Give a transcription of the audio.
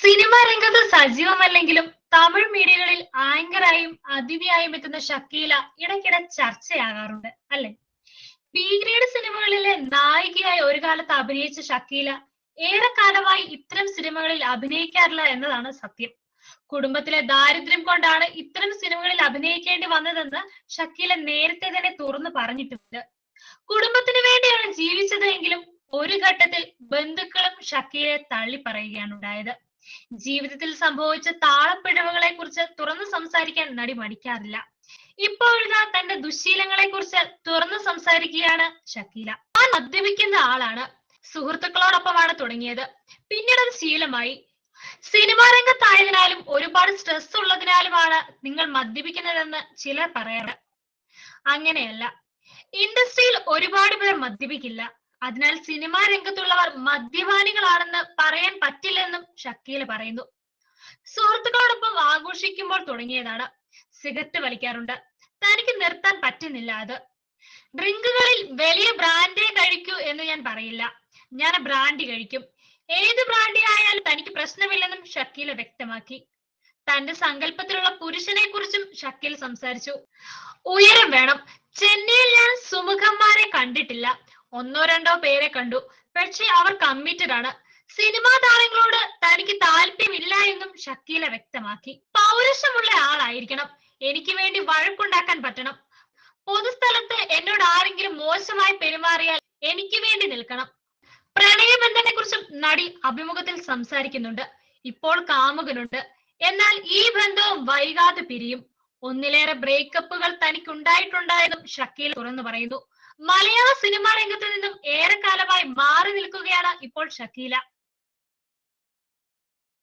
Cinema രംഗത്ത് സജീവമല്ലെങ്കിലും തമിഴ് മീഡിയകളിൽ ആങ്കറായും അതിഥിയായും എത്തുന്ന ഷക്കീല ഇടയ്ക്കിടെ ചർച്ചയാകാറുണ്ട് അല്ലെ? ബി ഗ്രേഡ് സിനിമകളിലെ നായികയായി ഒരു കാലത്ത് അഭിനയിച്ച ഷക്കീല ഏറെക്കാലമായി ഇത്തരം സിനിമകളിൽ അഭിനയിക്കാറില്ല എന്നതാണ് സത്യം. കുടുംബത്തിലെ ദാരിദ്ര്യം കൊണ്ടാണ് ഇത്തരം സിനിമകളിൽ അഭിനയിക്കേണ്ടി വന്നതെന്ന് ഷക്കീല നേരത്തെ തന്നെ തുറന്നു പറഞ്ഞിട്ടുണ്ട്. കുടുംബത്തിന് വേണ്ടിയാണ് ജീവിച്ചത് എങ്കിലും ഒരു ഘട്ടത്തിൽ ബന്ധുക്കളും ഷക്കീലയെ തള്ളി പറയുകയാണ് ഉണ്ടായത്. ജീവിതത്തിൽ സംഭവിച്ച താളപ്പിഴവുകളെ കുറിച്ച് തുറന്നു സംസാരിക്കാൻ നടി മടിക്കാറില്ല. ഇപ്പോഴിതാ തന്റെ ദുശീലങ്ങളെ കുറിച്ച് തുറന്നു സംസാരിക്കുകയാണ് ഷക്കീല. ആ മദ്യപിക്കുന്ന ആളാണ്. സുഹൃത്തുക്കളോടൊപ്പമാണ് തുടങ്ങിയത്. പിന്നീട് അത് ശീലമായി. സിനിമാ രംഗത്തായതിനാലും ഒരുപാട് സ്ട്രെസ് ഉള്ളതിനാലുമാണ് നിങ്ങൾ മദ്യപിക്കുന്നതെന്ന് ചിലർ പറയാറ്. അങ്ങനെയല്ല. ഇൻഡസ്ട്രിയിൽ ഒരുപാട് പേർ മദ്യപിക്കില്ല. അതിനാൽ സിനിമാ രംഗത്തുള്ളവർ മദ്യപാനികളാണെന്ന് പറയാൻ പറ്റില്ലെന്നും ഷക്കീൽ പറയുന്നു. സുഹൃത്തുക്കളോടൊപ്പം ആഘോഷിക്കുമ്പോൾ തുടങ്ങിയതാണ് സിഗരറ്റ് വലിക്കാറുണ്ട്. തനിക്ക് നിർത്താൻ പറ്റുന്നില്ല അത്. ഡ്രിങ്കുകളിൽ വലിയ ബ്രാൻഡേ കഴിക്കൂ എന്ന് ഞാൻ പറയില്ല. ഞാൻ ബ്രാൻഡി കഴിക്കും. ഏത് ബ്രാൻഡി ആയാലും തനിക്ക് പ്രശ്നമില്ലെന്നും ഷക്കീൽ വ്യക്തമാക്കി. തന്റെ സങ്കല്പത്തിലുള്ള പുരുഷനെ കുറിച്ചും ഷക്കീൽ സംസാരിച്ചു. ഉയരം വേണം. ചെന്നൈയിൽ ഞാൻ സുമുഖന്മാരെ കണ്ടിട്ടില്ല. ഒന്നോ രണ്ടോ പേരെ കണ്ടു. പക്ഷേ അവർ കമ്മിറ്റഡ് ആണ്. സിനിമാ താരങ്ങളോട് തനിക്ക് താല്പര്യമില്ല എന്നും ഷക്കീല വ്യക്തമാക്കി. പൗരുഷമുള്ള ആളായിരിക്കണം. എനിക്ക് വേണ്ടി വഴക്കുണ്ടാക്കാൻ പറ്റണം. പൊതുസ്ഥലത്ത് എന്നോട് ആരെങ്കിലും മോശമായി പെരുമാറിയാൽ എനിക്ക് വേണ്ടി നിൽക്കണം. പ്രണയബന്ധനെ കുറിച്ചും നടി അഭിമുഖത്തിൽ സംസാരിക്കുന്നുണ്ട്. ഇപ്പോൾ കാമുകനുണ്ട്. എന്നാൽ ഈ ബന്ധവും വൈകാതെ പിരിയും. ഒന്നിലേറെ ബ്രേക്കപ്പുകൾ തനിക്ക് ഉണ്ടായിട്ടുണ്ടായതും ഷക്കീൽ തുറന്നു പറയുന്നു. മലയാള സിനിമാ രംഗത്ത് നിന്നും ഏറെ കാലമായി മാറി നിൽക്കുകയാണ് ഇപ്പോൾ ഷക്കീല.